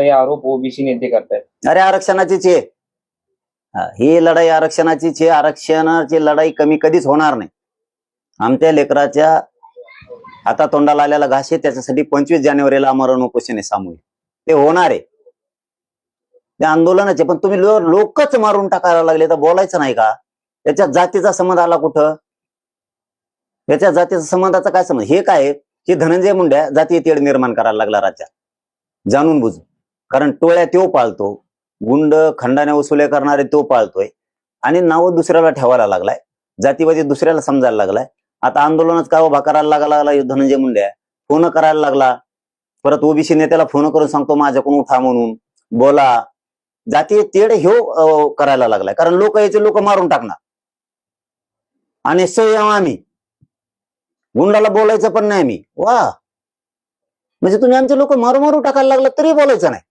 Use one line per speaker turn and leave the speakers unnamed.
हे आरोप ओबीसी नेते करतायत.
अरे आरक्षणाचीच आहे हा, ही लढाई आरक्षणाचीच आहे आरक्षणाची लढाई कमी कधीच होणार नाही. आमच्या लेकराच्या आता तोंडाला आलेला घास आहे. त्याच्यासाठी पंचवीस जानेवारीला आमरण उपोषण आहे सामूहिक. ते होणार आहे. ते आंदोलनाचे पण तुम्ही लो- लोकच मारून टाकायला लागले तर बोलायचं नाही का? त्याच्या जातीचा संबंध आला कुठं? त्याच्या जातीचा संबंधाचा काय संबंध? हे काय आहे? की धनंजय मुंड्या जातीय तेढ निर्माण करायला लागला राज्यात. जाणून बुजून. कारण टोळ्या तो पाळतो गुंड खंडाने वसुले करणारे तो पाळतोय. आणि नाव दुसऱ्याला ठेवायला लागलाय जातीवादी दुसऱ्याला समजायला लागलाय. आता आंदोलनच का उभा करायला लागला धनंजय मुंडे? फोन करायला लागला. परत ओबीसी नेत्याला फोन करून सांगतो माझ्याकडून उठा म्हणून. बोला. जातीय तेढ ह्यो करायला लागलाय. कारण लोक याचे लोक मारून टाकणार. आणि संयम आम्ही. गुंडाला बोलायचं पण नाही आम्ही. वा. म्हणजे तुम्ही आमचे लोक मारू मारू टाकायला लागला तरी बोलायचं नाही.